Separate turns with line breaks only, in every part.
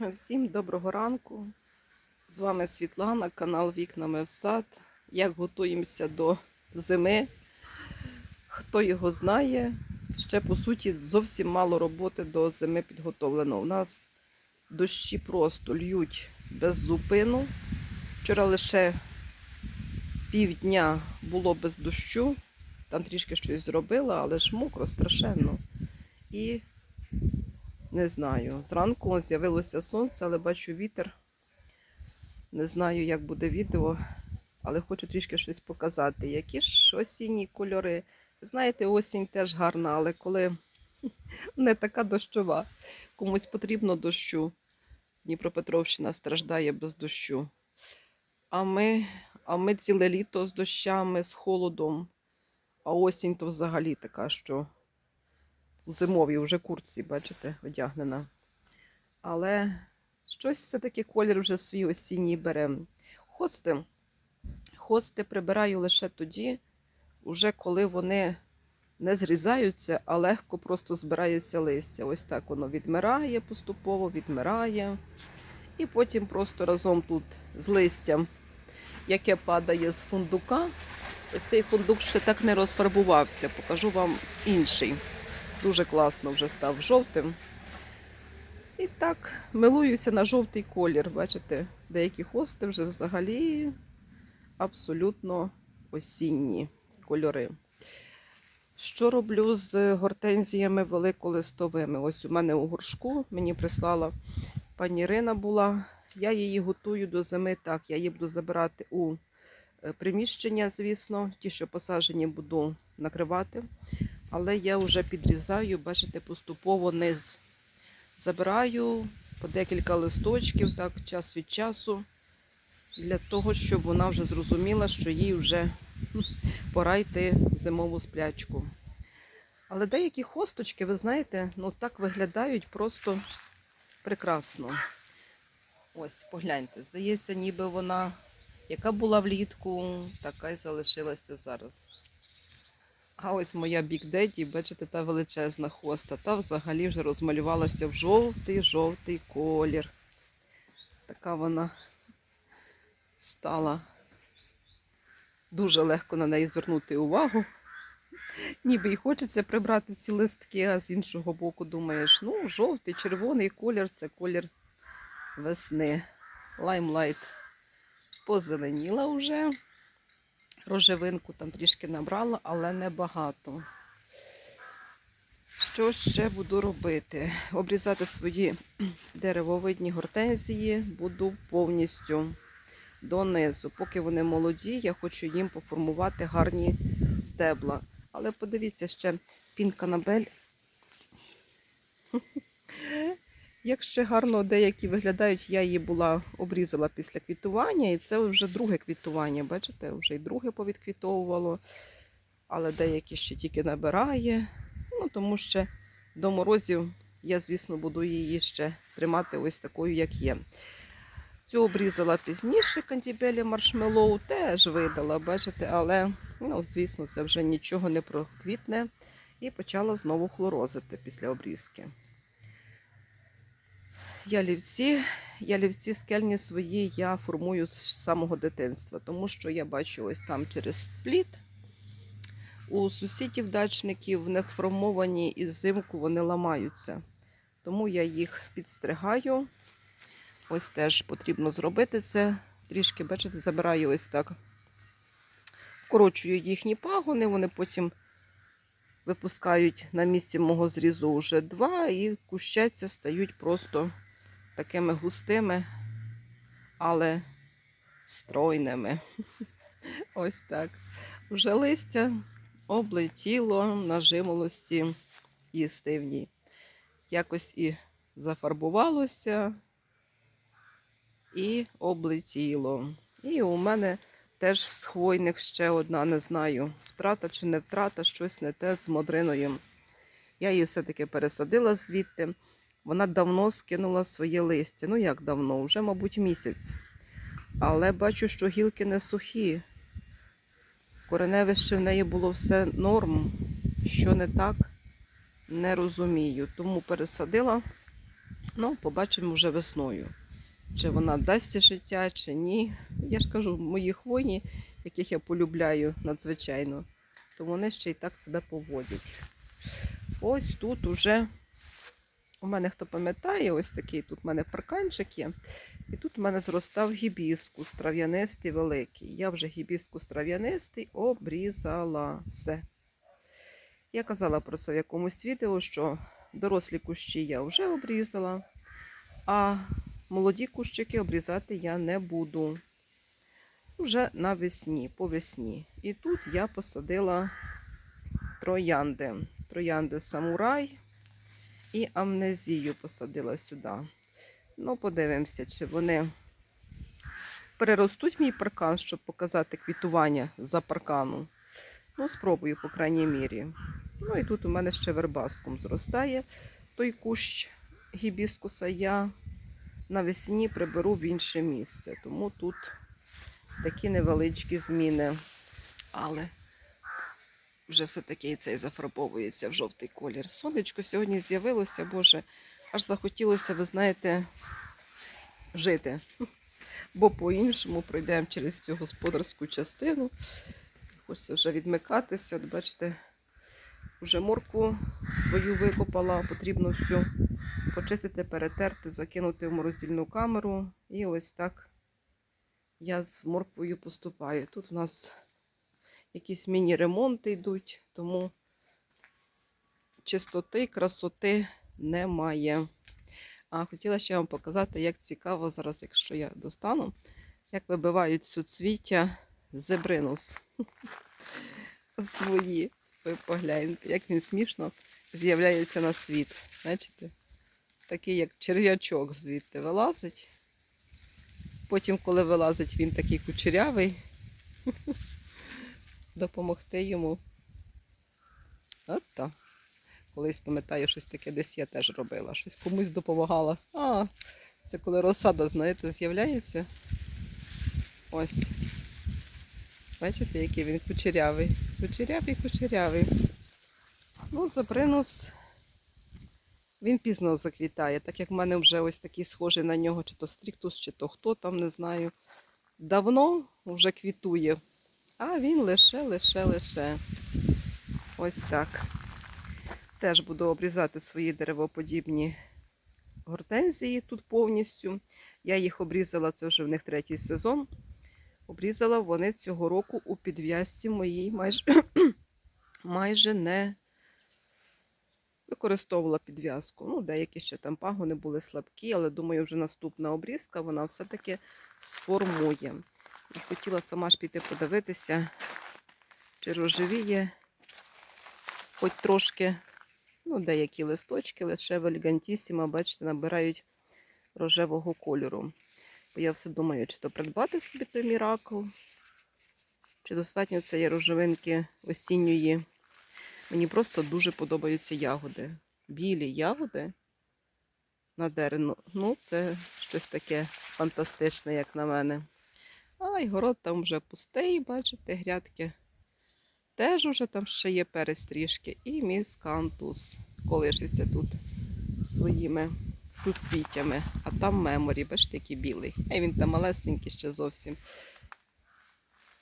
Всім доброго ранку. З вами Світлана, канал Вікнами в сад. Як готуємося до зими? Хто його знає? Ще по суті зовсім мало роботи до зими підготовлено. У нас дощі просто льють без зупину. Вчора лише півдня було без дощу. Там трішки щось зробила, але ж мокро, страшенно. І не знаю. Зранку з'явилося сонце, але бачу вітер. Не знаю, як буде відео, але хочу трішки щось показати. Які ж осінні кольори. Знаєте, осінь теж гарна, але коли не така дощова, комусь потрібно дощу. Дніпропетровщина страждає без дощу. А ми, а ми ціле літо з дощами, з холодом. А осінь то взагалі така, що у зимовій вже куртці, бачите, одягнена. Але щось все-таки колір вже свій осінній бере. Хости, хости прибираю лише тоді, уже коли вони не зрізаються, а легко просто збирається листя. Ось так воно відмирає поступово, відмирає. І потім просто разом тут з листям, яке падає з фундука. Цей фундук ще так не розфарбувався. Покажу вам інший. Дуже класно вже став жовтим. І так, милуюся на жовтий колір. Бачите, деякі хости вже взагалі абсолютно осінні кольори. Що роблю з гортензіями великолистовими? Ось у мене у горшку мені прислала пані Ірина була. Я її готую до зими так. Я її буду забирати у е, приміщення, звісно. Ті, що посаджені, буду накривати. Але я вже підрізаю, бачите, поступово низ. Забираю по декілька листочків, так, час від часу, для того, щоб вона вже зрозуміла, що їй вже пора йти в зимову сплячку. Але деякі хосточки, ви знаєте, ну так виглядають просто прекрасно. Ось, погляньте, здається, ніби вона, яка була влітку, така й залишилася зараз. А ось моя Big Daddy, бачите, та величезна хоста, та взагалі вже розмалювалася в жовтий-жовтий колір. Така вона стала. Дуже легко на неї звернути увагу. Ніби і хочеться прибрати ці листки, а з іншого боку думаєш, ну, жовтий, червоний колір це колір весни. Лаймлайт позеленіла вже. Рожевинку там трішки набрала, але не багато. Що ще буду робити? Обрізати свої деревовидні гортензії буду повністю донизу. Поки вони молоді, я хочу їм поформувати гарні стебла. Але подивіться ще пінканабель. Як ще гарно деякі виглядають, я її була обрізала після квітування, і це вже друге квітування. Бачите, вже й друге повідквітовувало, але деякі ще тільки набирає. Ну, тому що до морозів я, звісно, буду її ще тримати ось такою, як є. Цю обрізала пізніше кантібелі маршмеллоу, теж видала, бачите, але, ну, звісно, це вже нічого не проквітне і почала знову хлорозити після обрізки. Ялівці, ялівці скельні свої я формую з самого дитинства, тому що я бачу ось там через плід. У сусідів дачників не сформовані і взимку вони ламаються. Тому я їх підстригаю. Ось теж потрібно зробити це. Трішки, бачите, забираю ось так. Вкорочую їхні пагони, вони потім випускають на місці мого зрізу вже два і кущаться, стають просто такими густими, але стройними. Ось так. Вже листя облетіло на жимолості їстивній. Якось і зафарбувалося, і облетіло. І у мене теж з хвойних ще одна, не знаю, втрата чи не втрата, щось не те з модриною. Я її все-таки пересадила звідти. Вона давно скинула своє листя. Ну як давно? Вже, мабуть, місяць. Але бачу, що гілки не сухі. Кореневище в неї було все норм. Що не так, не розумію. Тому пересадила Ну, побачимо вже весною. Чи вона дасть життя, чи ні. Я ж кажу, мої хвойні, яких я полюбляю надзвичайно, то вони ще й так себе поводять. Ось тут уже у мене хто пам'ятає, ось такий тут у мене парканчик є. І тут у мене зростав гібіскус трав'янистий великий. Я вже гібіскус трав'янистий обрізала все. Я казала про це в якомусь відео, що дорослі кущі я вже обрізала, а молоді кущики обрізати я не буду. Вже навесні, по весні. І тут я посадила троянди. Троянди самурай і амнезію посадила сюди. Ну, подивимося, чи вони переростуть мій паркан, щоб показати квітування за паркану. Ну, спробую, по крайній мірі. Ну і тут у мене ще вербастком зростає той кущ гібіскуса. Я навесні приберу в інше місце. Тому тут такі невеличкі зміни. Але вже все-таки і цей зафарбовується в жовтий колір. Сонечко сьогодні з'явилося, Боже, аж захотілося, ви знаєте, жити. Бо по-іншому пройдемо через цю господарську частину. Хочеться вже відмикатися. От бачите, вже моркву свою викопала, потрібно всю почистити, перетерти, закинути в морозильну камеру. І ось так я з морквою поступаю. Тут у нас якісь міні-ремонти йдуть, тому чистоти, красоти немає. А хотіла ще вам показати, як цікаво зараз, якщо я достану, як вибивають суцвіття зебринус свої. Ви погляньте, як він смішно з'являється на світ. Бачите? Такий, як черв'ячок звідти вилазить. Потім, коли вилазить, він такий кучерявий. Допомогти йому. От так. Колись пам'ятаю, щось таке десь я теж робила. Щось комусь допомагала. А, це коли розсада, знаєте, з'являється. Ось. Бачите, який він кучерявий. Кучерявий, кучерявий. Ну, запринус, він пізно заквітає, так як в мене вже ось такий схожий на нього, чи то стріктус, чи то хто там, не знаю. Давно вже квітує. А він лише, лише, лише. Ось так. Теж буду обрізати свої деревоподібні гортензії тут повністю. Я їх обрізала, це вже в них третій сезон. Обрізала вони цього року у підв'язці моїй майже, майже не використовувала підв'язку. Ну, деякі ще там пагони були слабкі, але думаю, вже наступна обрізка вона все-таки сформує. Хотіла сама ж піти подивитися, чи розживіє хоч трошки, ну, деякі листочки, лише в Елегантісіма, бачите, набирають рожевого кольору. Бо я все думаю, чи то придбати собі той міракл, чи достатньо цієї рожевинки осінньої. Мені просто дуже подобаються ягоди. Білі ягоди на дереві. Ну, це щось таке фантастичне, як на мене. А й город там вже пустий, бачите, грядки. Теж уже там ще є перець трішки. І міскантус колишиться тут своїми суцвіттями. А там меморі, бачите, який білий. А він там малесенький ще зовсім.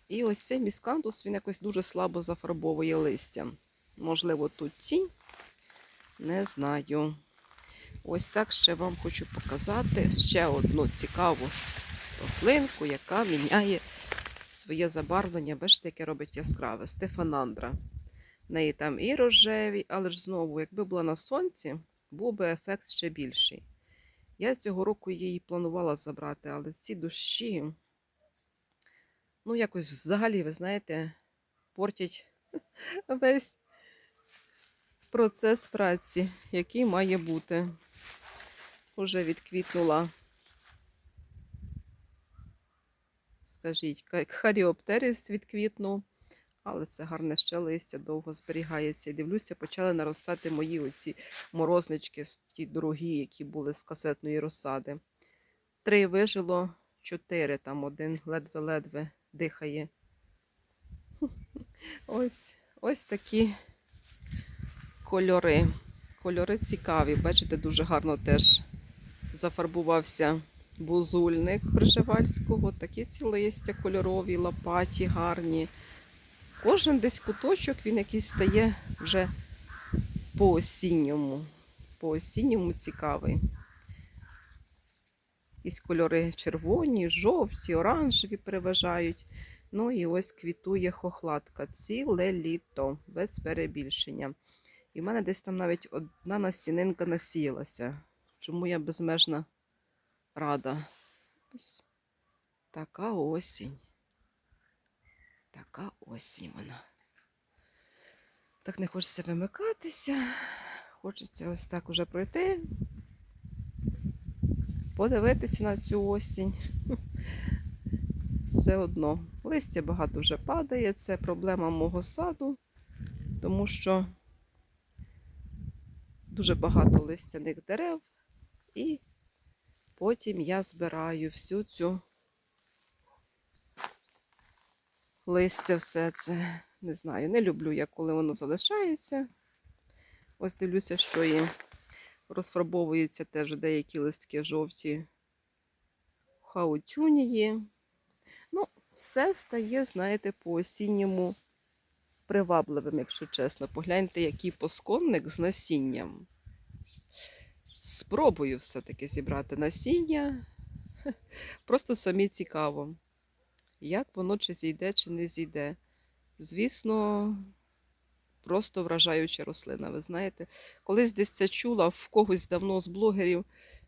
І ось цей міскантус, він якось дуже слабо зафарбовує листя. Можливо, тут тінь. Не знаю. Ось так ще вам хочу показати ще одну цікаву рослинку, яка міняє своє забарвлення. Бачите, яке робить яскраве. Стефанандра. В неї там і рожеві, але ж знову, якби була на сонці, був би ефект ще більший. Я цього року її планувала забрати, але ці дощі, ну, якось взагалі, ви знаєте, портять весь процес праці, який має бути. Уже відквітнула, скажіть, харіоптерис відквітнув, але це гарне ще листя, довго зберігається. І дивлюся, почали наростати мої оці морознички, ті дорогі, які були з касетної розсади. Три вижило, чотири, там один ледве-ледве дихає. Ось, ось такі кольори. Кольори цікаві, бачите, дуже гарно теж зафарбувався бузульник Приживальського, такі ці листя кольорові, лопаті, гарні. Кожен десь куточок він якийсь стає вже по-осінньому. По-осінньому цікавий. Якісь кольори червоні, жовті, оранжеві переважають. Ну і ось квітує хохлатка ціле літо, без перебільшення. І в мене десь там навіть одна насінинка насіялася. Чому я безмежно рада. Ось така осінь. Така осінь вона. Так не хочеться вимикатися. Хочеться ось так уже пройти. Подивитися на цю осінь. Все одно. Листя багато вже падає. Це проблема мого саду, тому що дуже багато листяних дерев, і потім я збираю всю цю листя, все це. Не знаю, не люблю я, коли воно залишається. Ось дивлюся, що і розфарбовуються теж деякі листки жовті хаутюнії. Ну, все стає, знаєте, по-осінньому привабливим, якщо чесно. Погляньте, який посконник з насінням. Спробую все-таки зібрати насіння. Просто самі цікаво, як воно чи зійде, чи не зійде. Звісно, просто вражаюча рослина. Ви знаєте, колись десь це чула в когось давно з блогерів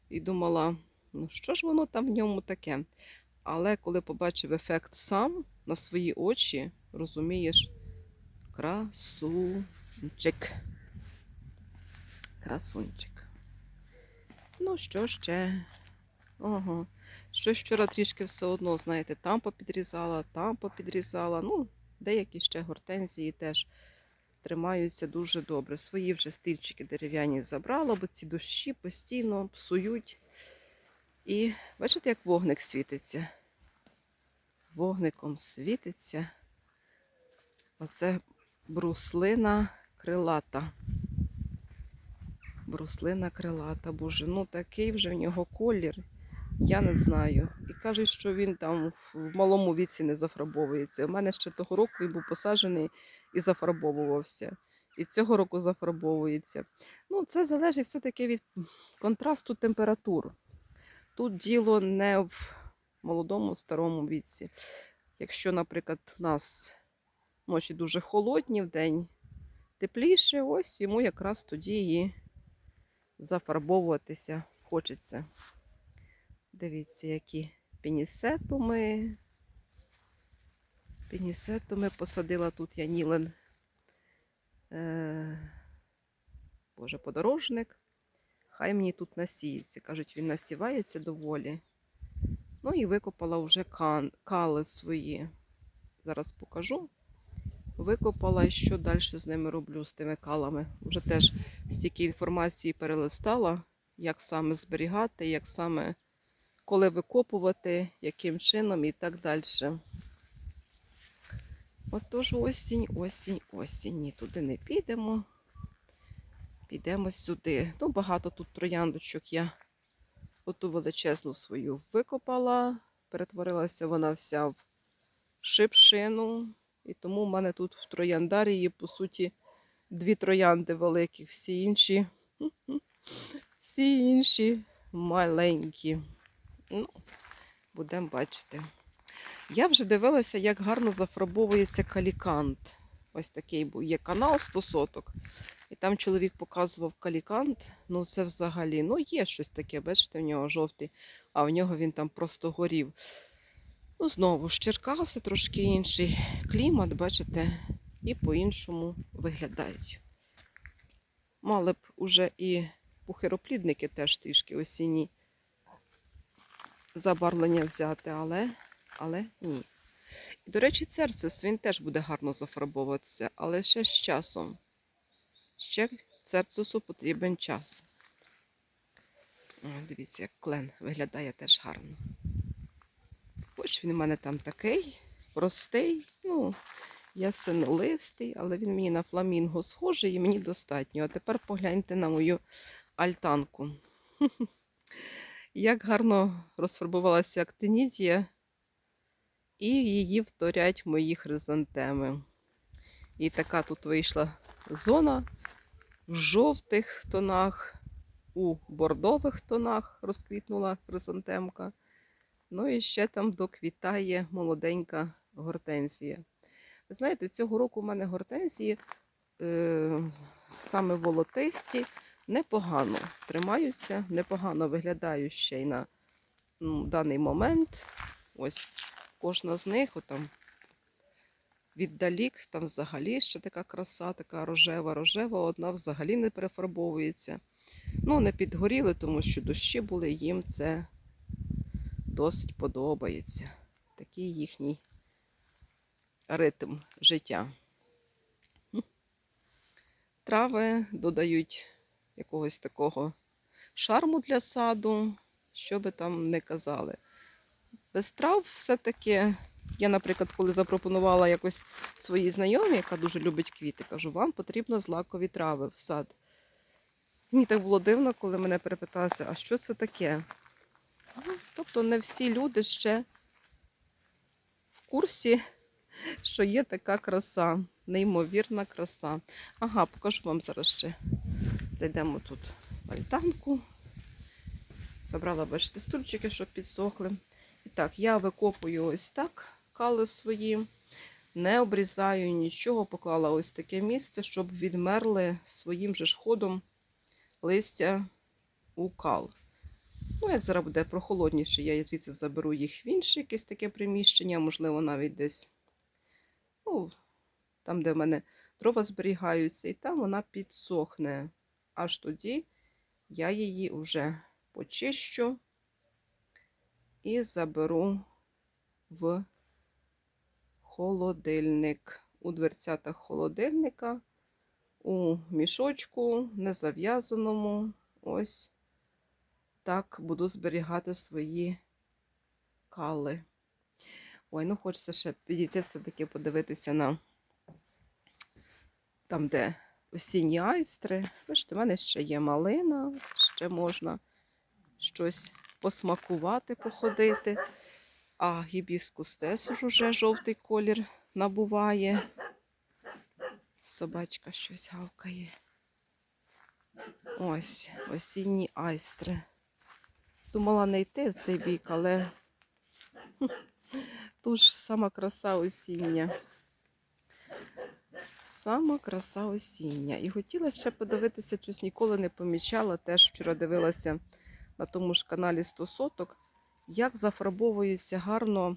і думала, ну що ж воно там в ньому таке. Але коли побачив ефект сам на свої очі, розумієш, красунчик. Красунчик. Ну, що ще? Ого. Щось вчора трішки все одно, знаєте, там попідрізала, там попідрізала. Ну, деякі ще гортензії теж тримаються дуже добре. Свої вже стильчики дерев'яні забрала, бо ці дощі постійно псують. І бачите, як вогник світиться. Вогником світиться. Оце бруслина крилата. Бруслина крилата. Боже, ну такий вже в нього колір. Я не знаю. І кажуть, що він там в малому віці не зафарбовується. У мене ще того року він був посаджений і зафарбовувався. І цього року зафарбовується. Ну, це залежить все-таки від контрасту температур. Тут діло не в молодому, старому віці. Якщо, наприклад, у нас ночі дуже холодні, в день тепліше, ось йому якраз тоді і зафарбовуватися хочеться. Дивіться, які пенісетуми. Пенісетуми посадила тут я Нілен. Е, Боже, подорожник. Хай мені тут насіється. Кажуть, він насівається доволі. Ну і викопала вже кали свої. Зараз покажу. Викопала і що далі з ними роблю, з тими калами. Вже теж стільки інформації перелистала, як саме зберігати, як саме коли викопувати, яким чином і так далі. Отож осінь, осінь, осінь. Ні, туди не підемо. Підемо сюди. Ну, багато тут трояндочок я оту величезну свою викопала. Перетворилася вона вся в шипшину. І тому в мене тут в трояндарії, по суті, дві троянди великі, всі інші. Всі інші маленькі. Ну, будемо бачити. Я вже дивилася, як гарно зафарбовується калікант. Ось такий був є канал 100 соток. І там чоловік показував калікант. Ну, це взагалі, ну, є щось таке, бачите, в нього жовтий, а в нього він там просто горів. Ну, знову ж Черкаси, трошки інший клімат, бачите, і по-іншому виглядають. Мали б уже і пухироплідники теж трішки осінні забарвлення взяти, але, але ні. І, до речі, церцис, він теж буде гарно зафарбовуватися, але ще з часом. Ще церцису потрібен час. Дивіться, як клен виглядає теж гарно. Хоч він у мене там такий простий, ну, ясенолистий, але він мені на фламінго схожий і мені достатньо. А тепер погляньте на мою альтанку. Як гарно розфарбувалася актинідія, і її вторять мої хризантеми. І така тут вийшла зона в жовтих тонах, у бордових тонах розквітнула хризантемка. Ну і ще там доквітає молоденька гортензія. Знаєте, цього року у мене гортензії е, саме волотисті, непогано тримаються, непогано виглядають ще й на ну, даний момент. Ось кожна з них, отам віддалік, там взагалі ще така краса, така рожева, рожева, одна взагалі не перефарбовується. Ну, не підгоріли, тому що дощі були, їм це досить подобається. Такий їхній ритм життя. Трави додають якогось такого шарму для саду, що би там не казали. Без трав все-таки, я, наприклад, коли запропонувала якось своїй знайомій, яка дуже любить квіти, кажу, вам потрібно злакові трави в сад. Мені так було дивно, коли мене перепиталися, а що це таке? Ну, Тобто не всі люди ще в курсі, що є така краса, неймовірна краса. Ага, покажу вам зараз ще. Зайдемо тут в альтанку. Забрала, бачите, стульчики, щоб підсохли. І так, я викопую ось так кали свої, не обрізаю нічого, поклала ось таке місце, щоб відмерли своїм же ж ходом листя у кал. Ну, як зараз буде прохолодніше, я звідси заберу їх в інше якесь таке приміщення, можливо, навіть десь ну, там, де в мене дрова зберігаються, і там вона підсохне. Аж тоді я її вже почищу і заберу в холодильник. У дверцятах холодильника, у мішочку, незав'язаному. Ось так буду зберігати свої кали. Ой, ну хочеться ще підійти все-таки подивитися на там, де осінні айстри. Бачите, в мене ще є малина, ще можна щось посмакувати, походити. А гібіскус теж уже жовтий колір набуває. Собачка щось гавкає. Ось осінні айстри. Думала не йти в цей бік, але тут ж сама краса осіння. Сама краса осіння. І хотіла ще подивитися, щось ніколи не помічала. Теж вчора дивилася на тому ж каналі 100 соток, як зафарбовується гарно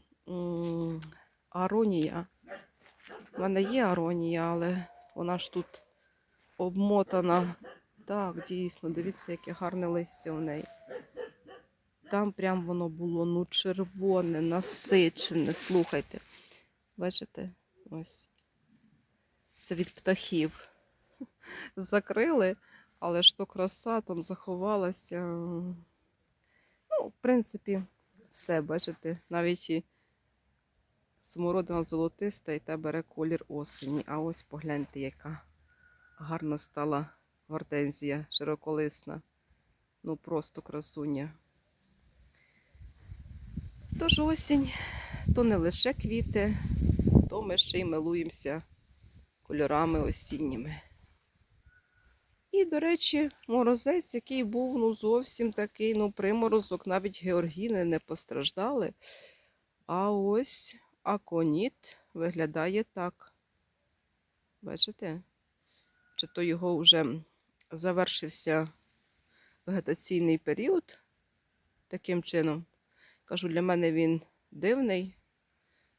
аронія. У мене є аронія, але вона ж тут обмотана. Так, дійсно, дивіться, яке гарне листя у неї. Там прям воно було ну червоне, насичене. Слухайте. Бачите? Ось. Це від птахів. Закрили, але ж то краса там заховалася. Ну, в принципі, все, бачите, навіть і смородина золотиста і та бере колір осені. А ось погляньте, яка гарна стала гортензія широколисна. Ну, просто красуня. Тож осінь, то не лише квіти, то ми ще й милуємося кольорами осінніми. І, до речі, морозець, який був ну, зовсім такий, ну, приморозок, навіть георгіни не постраждали. А ось аконіт виглядає так. Бачите? Чи то його вже завершився вегетаційний період таким чином. Кажу, для мене він дивний,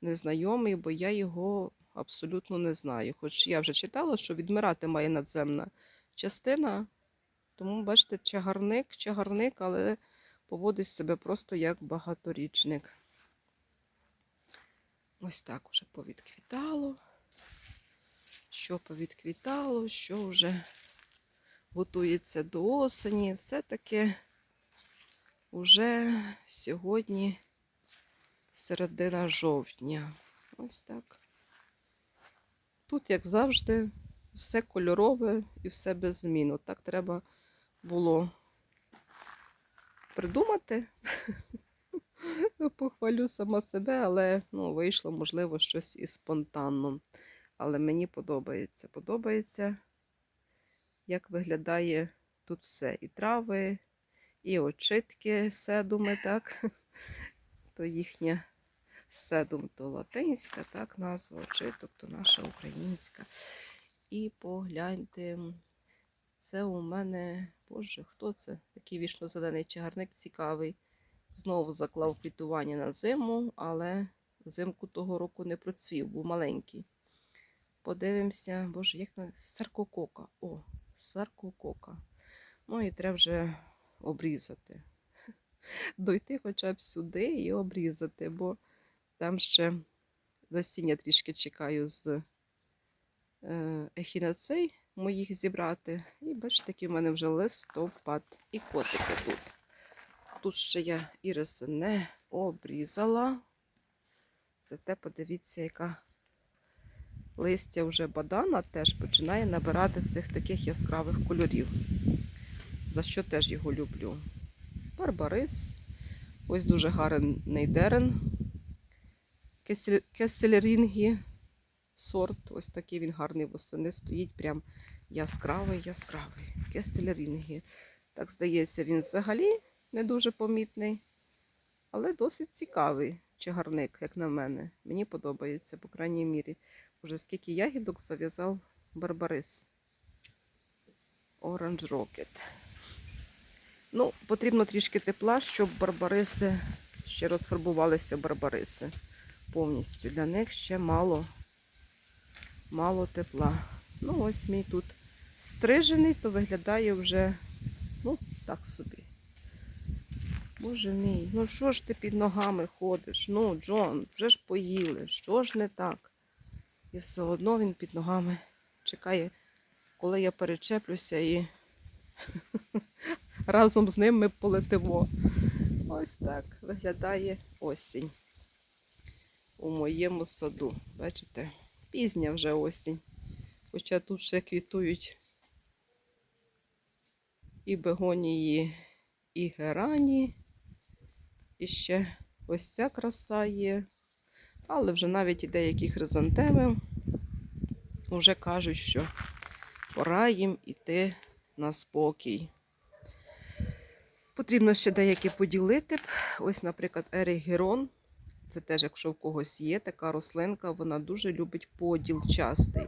незнайомий, бо я його абсолютно не знаю. Хоч я вже читала, що відмирати має надземна частина. Тому, бачите, чагарник, чагарник, але поводить себе просто як багаторічник. Ось так уже повідквітало. Що повідквітало, що вже готується до осені. Все-таки уже сьогодні середина жовтня. Ось так. Тут, як завжди, все кольорове і все без змін. От Так треба було придумати. Похвалю сама себе, але ну, вийшло, можливо, щось і спонтанно. Але мені подобається. Подобається, як виглядає тут все. І трави, і очитки, седуми, так? То їхня седум, то латинська, так, назва очиток, то наша українська. І погляньте, це у мене, боже, хто це? Такий вічно-зелений чагарник цікавий. Знову заклав квітування на зиму, але зимку того року не процвів, був маленький. Подивимося, боже, як на саркокока. О, саркокока. Ну і треба вже обрізати. Дойти хоча б сюди і обрізати, бо там ще насіння трішки чекаю з е, ехінацей моїх зібрати. І бачите, який в мене вже листопад і котики тут. Тут ще я іриси не обрізала. Зате подивіться, яка листя вже бадана теж починає набирати цих таких яскравих кольорів. За що теж його люблю. Барбарис. Ось дуже гарний дерен. Кесель- Кесельрінгі сорт. Ось такий він гарний восени стоїть, прям яскравий, яскравий. Кесельрінгі. Так здається, він взагалі не дуже помітний, але досить цікавий чагарник, як на мене. Мені подобається, по крайній мірі. Уже скільки ягідок зав'язав Барбарис. Orange Rocket. Ну, потрібно трішки тепла, щоб барбариси ще розфарбувалися барбариси повністю. Для них ще мало, мало тепла. Ну, ось мій тут стрижений, то виглядає вже, ну, так собі. Боже мій, ну що ж ти під ногами ходиш? Ну, Джон, вже ж поїли, що ж не так? І все одно він під ногами чекає, коли я перечеплюся і разом з ним ми полетимо. Ось так виглядає осінь у моєму саду. Бачите, пізня вже осінь. Хоча тут ще квітують і бегонії, і герані. І ще ось ця краса є. Але вже навіть і деякі хризантеми вже кажуть, що пора їм іти на спокій. Потрібно ще деякі поділити. Ось, наприклад, еригерон. Це теж, якщо в когось є така рослинка, вона дуже любить поділ частий.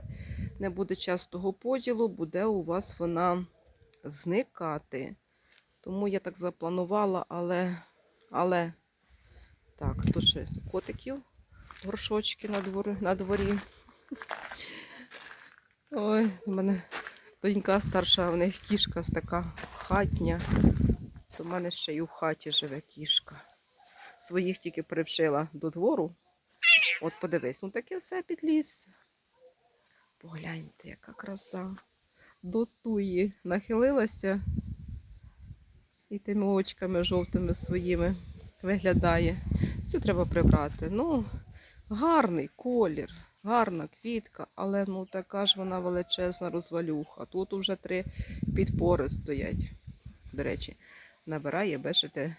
Не буде частого поділу, буде у вас вона зникати. Тому я так запланувала, але, але так, тут ще котиків, горшочки на дворі. На дворі. Ой, у мене донька старша, в них кішка така хатня. То в мене ще й у хаті живе кішка. Своїх тільки привчила до двору. От подивись, ну таке все під ліс. Погляньте, яка краса. До туї нахилилася і тими очками жовтими своїми виглядає. Цю треба прибрати. Ну, гарний колір, гарна квітка, але ну така ж вона величезна розвалюха. Тут уже три підпори стоять. До речі, набирає, бачите,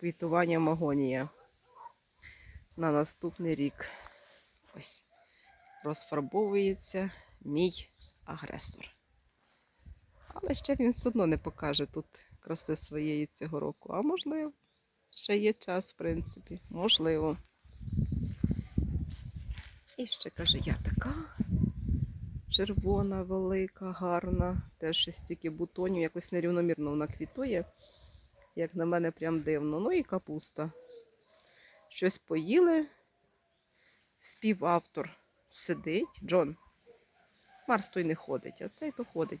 квітування магонія на наступний рік. Ось розфарбовується мій агресор. Але ще він все одно не покаже тут краси своєї цього року. А можливо, ще є час, в принципі. Можливо. І ще каже, я така червона, велика, гарна. Теж стільки бутонів, якось нерівномірно вона квітує. Як на мене, прям дивно. Ну і капуста. Щось поїли. Співавтор сидить. Джон. Марс той не ходить, а цей то ходить.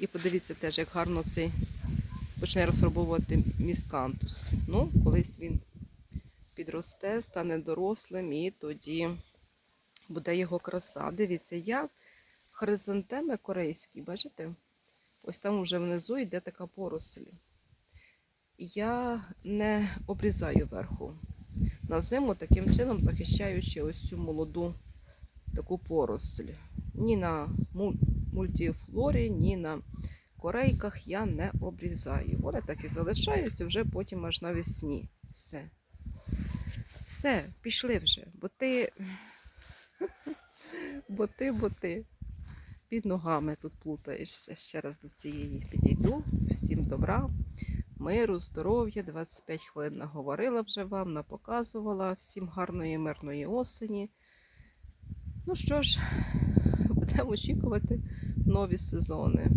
І подивіться теж, як гарно цей почне розфарбовувати міскантус. Ну, колись він підросте, стане дорослим і тоді буде його краса. Дивіться, я хризантеми корейські, бачите? Ось там вже внизу йде така поросль. Я не обрізаю верху. На зиму таким чином захищаючи ось цю молоду таку поросль. Ні на му- мультифлорі, ні на корейках я не обрізаю. Вони так і залишаються вже потім аж навесні. Все. Все, пішли вже, бо ти. Бо ти, бо ти. Під ногами тут плутаєшся. Ще раз до цієї підійду. Всім добра, миру, здоров'я. 25 хвилин наговорила вже вам, напоказувала. Всім гарної, мирної осені. Ну що ж, будемо очікувати нові сезони.